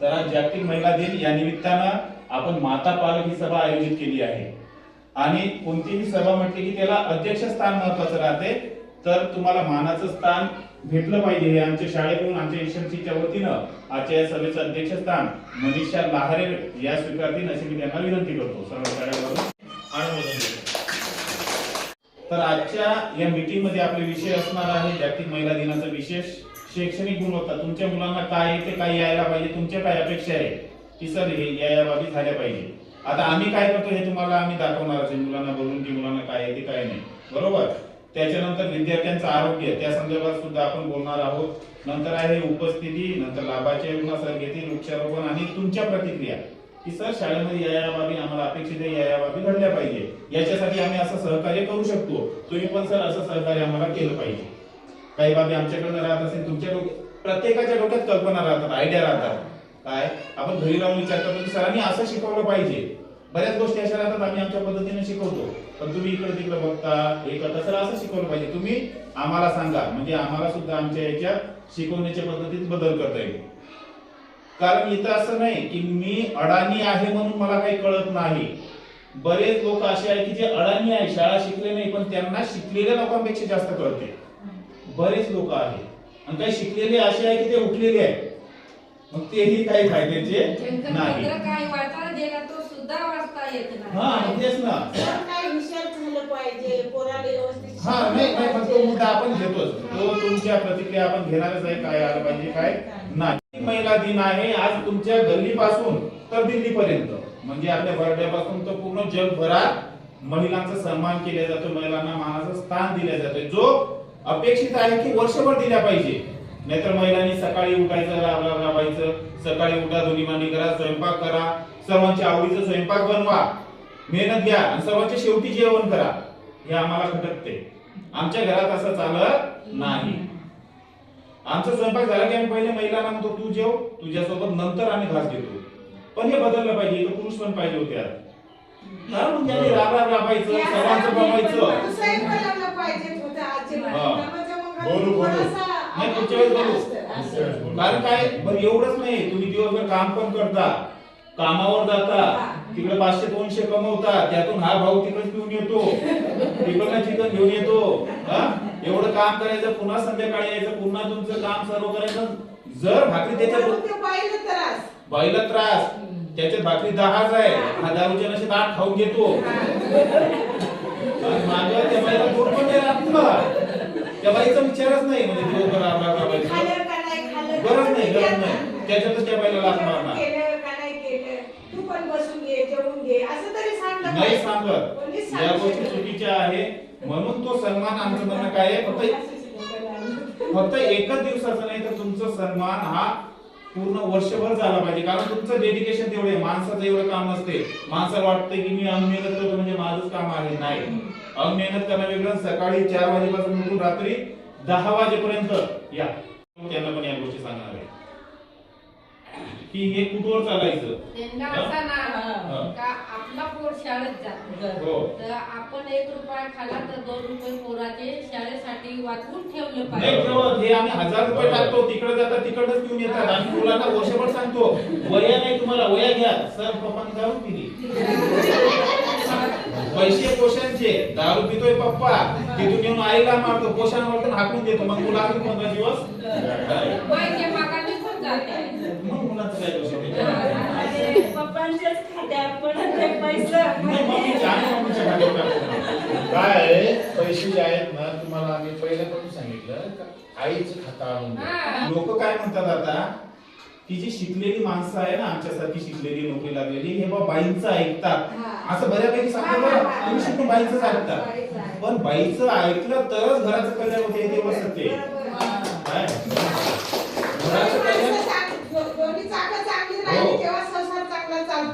तर आज जागतिक महिला दिन या निमित्तानं आपण माता पालक ही सभा आयोजित केली आहे. आणि कोणतीही सभा म्हटली की त्याला अध्यक्ष स्थान महत्वाचं राहते. तर तुम्हाला मानाचं स्थान भेटलं पाहिजे हे आमच्या शाळेकडून आमच्या यशस्वीच्या वतीनं आजच्या या सभेचं अध्यक्षस्थान मनीषा लहारे या स्वीकारतील अशी मी त्यांना विनंती करतो. सर्व शाळेकडून तर आजच्या या मीटिंगमध्ये आपले विषय असणार आहे जागतिक महिला दिनाचा विशेष. शैक्षणिक गुणवत्ता तुमच्या मुलांना काय येते काय यायला पाहिजे तुमच्या काय अपेक्षा आहे. की सर हे या या बाबी झाल्या पाहिजे. आता आम्ही काय करतो हे तुम्हाला आम्ही दाखवणार आहे मुलांना बोलून की मुलांना काय येते काय नाही. बरोबर? त्याच्यानंतर विद्यार्थ्यांचं आरोग्य त्या संदर्भात सुद्धा आपण बोलणार आहोत. नंतर आहे उपस्थिती नंतर लाभाच्या योजना सर घेतील वृक्षारोपण आणि तुमच्या प्रतिक्रिया. की सर शाळेमध्ये या या बाबी आम्हाला अपेक्षित आहे या या बाबी घडल्या पाहिजे. याच्यासाठी आम्ही असं सहकार्य करू शकतो. तुम्ही पण सर असं सहकार्य आम्हाला केलं पाहिजे. काही बाबी आमच्याकडनं राहत असेल तुमच्या डोक्यात प्रत्येकाच्या डोक्यात कल्पना राहतात आयडिया राहतात. काय? आपण घरी राहून विचार करतो की सरांनी असं शिकवलं पाहिजे. बऱ्याच गोष्टी अशा राहतात आम्ही आमच्या पद्धतीने शिकवतो. पण तुम्ही इकडे तिकडे बघता हे करता सर असं शिकवलं पाहिजे. तुम्ही आम्हाला सांगा म्हणजे आम्हाला सुद्धा आमच्या याच्यात शिकवण्याच्या पद्धतीत बदल करता येईल. कारण इथं असं नाही की मी अडाणी आहे म्हणून मला काही कळत नाही. बरेच लोक असे आहेत की जे अडाणी आहे शाळा शिकले नाही पण त्यांना शिकलेल्या लोकांपेक्षा जास्त कळते. बरेच लोक आहेत. आणि काही शिकलेले असे आहे की ते उठलेले आहेत. मग तेही काही फायद्याचे नाही. पत्र काही वाचायला गेला तो सुद्धा वाचता येत नाही. हा तेच ना. सर, काय विषय झालं पाहिजे? पोराला व्यवस्थित हा नाही नाही पण तो मुद्दा आपण घेतोच. तो तुमच्या प्रतिक्रिया आपण घेणारच आहे काय आलं पाहिजे काय नाही. महिला दिन आहे आज तुमच्या गल्लीपासून तर दिल्लीपर्यंत. म्हणजे आपल्या बर्ड्यापासून तर पूर्ण जगभरात महिलांचा सन्मान केला जातो महिलांना मानाचं स्थान दिलं जातं. जो अपेक्षित आहे की वर्षभर दिल्या पाहिजे. नाहीतर महिलांनी सकाळी उठायचं राब राब राबायचं. सकाळी उठा दोन्ही मांडी करा स्वयंपाक करा. सर्वांच्या आवडीचं स्वयंपाक बनवा. मेहनत घ्या आणि सर्वांच्या शेवटी जेवण करा. हे आम्हाला खटकते. आमच्या घरात असं चालत नाही. आमचा स्वयंपाक झाला की आम्ही पहिले महिलांना म्हणतो तू जेव तुझ्यासोबत नंतर आम्ही घास घेतो. पण हे बदललं पाहिजे. पुरुष पण पाहिजे होते आज. राबायचं सर्वांचं बनवायचं दुसरं बोलायला पाहिजे होतं आजी हा. म्हणजे मग बोलू, बोलू. थोडासा नाही, पुढच्या वेळेस बोलू. कारण काय? बरं एवढंच नाही. तुम्ही दिवसभर काम पण करता कामावर जाता तिकडे पाचशे दोनशे कमवता त्यातून हा भाऊ तिकडे पिऊन येतो तिकडनं चिकन घेऊन येतो हा? एवढं काम करायचं पुन्हा संध्याकाळी यायचं पुन्हा तुमचं काम सर्व करायचं. जर भाकरी त्याच्यात म्हणून ते बाईला त्रास. बाईला त्रास. त्याच्यात भाकरी दहाच आहे. हा. दारूच्या नशेत आठ खाऊन घेतो. आणि माझ्या त्या बाईला. त्या बाईचा विचारच नाही म्हणजे राब राब राबायचं खाल्लं का नाही खाल्लं गरज नाही गरज नाही. त्याच्यातच त्या बाईला लाथ मारणार. केलं का नाही केलं? तू पण बसून घे जेवून घे. असं तरी सांगलं नाही पाहिजे. सांगत. या गोष्टी नाही. चुकीच्या आहे. म्हणून तो सन्मान आमचं म्हणणं काय आहे? फक्त फक्त एकच दिवसाचा नाही तर तुमचा सन्मान हा पूर्ण वर्षभर झाला पाहिजे. कारण तुमचं डेडिकेशन तेवढे माणसाचं एवढं काम नसते. माणसाला वाटतं की मी अनमेहनत करतो म्हणजे माझंच काम आहे. नाही. अनमेहनत मेहनत करणं वेगळं सकाळी चार वाजेपासून उठून रात्री दहा वाजेपर्यंत या. त्यांना पण या गोष्टी सांगणार आहे. की हे कुठवर चालायचं? त्यांना? असा ना. का आपला पोर शाळेत जातो. हो. तर आपण एक रुपया खाला तर दोन रुपये पोराचे शाळेसाठी वाचवून ठेवलं नाही पाहिजे. ठेवत हे आम्ही हजार रुपये टाकतो तिकडे जातात तिकडच घेऊन येतात. आम्ही मुलांना वर्षभर सांगतो वया नाही तुम्हाला वया घ्या. सर पप्पांनी दारू पिली पैसे पोषणचे दारू पितोय पप्पा. तिथून येऊन आईला मारतो पोषण वाटून हाकून देतो. मग मुला आम्ही पंधरा दिवस. मग पप्पांच्याच खात्यात पण ते पैसे. काय पैसे जे आहेत ना तुम्हाला आम्ही पहिल्यापासून सांगितलं का आईचं खाता आणून. लोक काय म्हणतात आता की जी शिकलेली माणसं आहे ना आमच्यासारखी शिकलेली नोकरी लागलेली हे बा बाईंचं ऐकतात. असं बऱ्यापैकी सांगतो बरं. तुम्ही शिकून बाईंचंच आहे. पण बाईचं ऐकलं तरच घराचं कल्याण होते तेवढं सत्य आहे. काय घराचं कल्याण माणसं चांग- दो- दोन्ही चाकं चांगली हो. राहिली तेव्हा संसार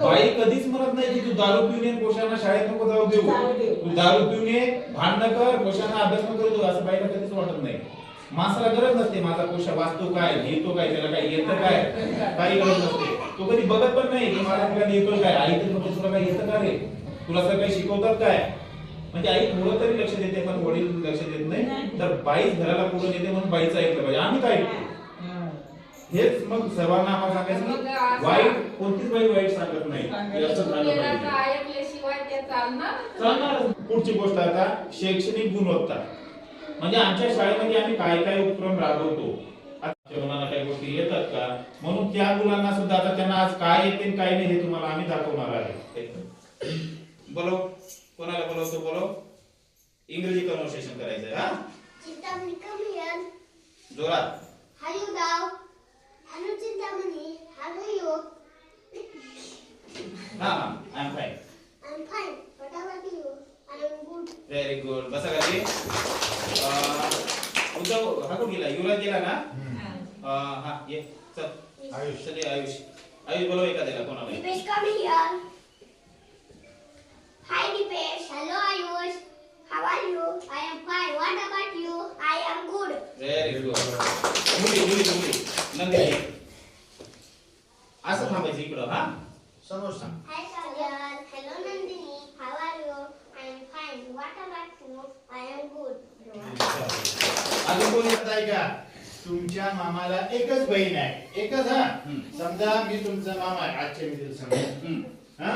बाई कधीच म्हणत नाही की तू दारू पिऊन ये पोषांना शाळेत नको जाऊ देऊ. जाऊ देऊ. तू दारू पिऊन ये भांडण कर पोषांना अभ्यास नको करू देऊ असं बाईला कधीच वाटत नाही. माणसाला गरज नसते माझा पोषा वाचतो काय लिहितो काय त्याला काय येतं काय काही गरज नसते. तो कधी बघत पण नाही की माझ्या मुलाला येतोय काय आई तर म्हणते, तुला काय येतं का रे? तुला सर काही शिकवतात काय? म्हणजे आई थोडं तरी लक्ष देते पण वडील लक्ष देत नाही. तर बाईच घराला पुढे येते म्हणून बाईचं ऐकलं पाहिजे. आम्ही काय ऐकतो. हेच मग सर्वांना आम्हाला सांगायचं की वाईट कोणतीच बाई वाईट सांगत नाही. हे असं झालं वेदाचं पाहिजे. ऐकल्याशिवाय ते चालणार? चालणार पुढची गोष्ट आता शैक्षणिक गुणवत्ता. म्हणजे आमच्या शाळेमध्ये आम्ही काय काय उपक्रम राबवतो? आमच्या मुलांना काही गोष्टी येतात का? म्हणून त्या मुलांना सुद्धा आता त्यांना आज काय येते आणि काय नाही हे तुम्हाला आम्ही दाखवणार आहे. बोलो कोणाला बोलवतो बोलो इंग्रजी कन्व्हर्सेशन करायचंय हा. जोरात. How you I'm fine. I'm fine. What about you? I'm good. Very good. ಬಸಗಲ್ಲಿ ಉದ್ದವು ಹಾಕೋಂಗಿಲ್ಲ ಇವರಾಗಿಲ್ಲನ Ayush, ಏ ಸರ್ ಆಯುಷ್ ಅದೇ ಆಯುಷ್ ಆಯುಷ್ ಬರಬೇಕಾದಿಲ್ಲ ಕೋನಲ್ಲ Dipesh come here. Hi Dipesh, hello Ayush. How are you? I am fine. What about you? I am good. Very good. Moody, moody, moody. Nandini. समोर सांग Hi Kalyal. Hello Nandini. How are you? I am fine. What about you? I am good. अजून कोणी आता ऐका तुमच्या मामाला एकच बहीण आहे एकच हा. समजा मी तुमचा मामा आहे आजच्या मी. हा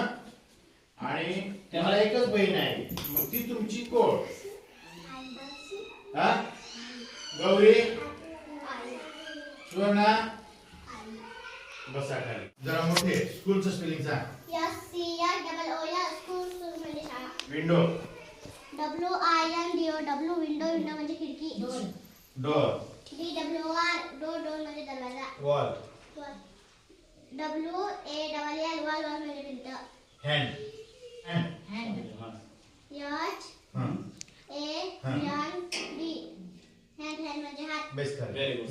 आणि मला एकच बहीण आहे मग ती तुमची कोण हा गौरी सुवर्णा बसा खाली जरा मोठे स्कूल से spelling spelling yes C C double O या school say spelling sir? Window W I N D O W window window म्हणजे खिडकी door D W R door door म्हणजे दरवाज़ा wall W A double L wall wall म्हणजे hand hand hand Hum A N D hand hand म्हणजे हात best very good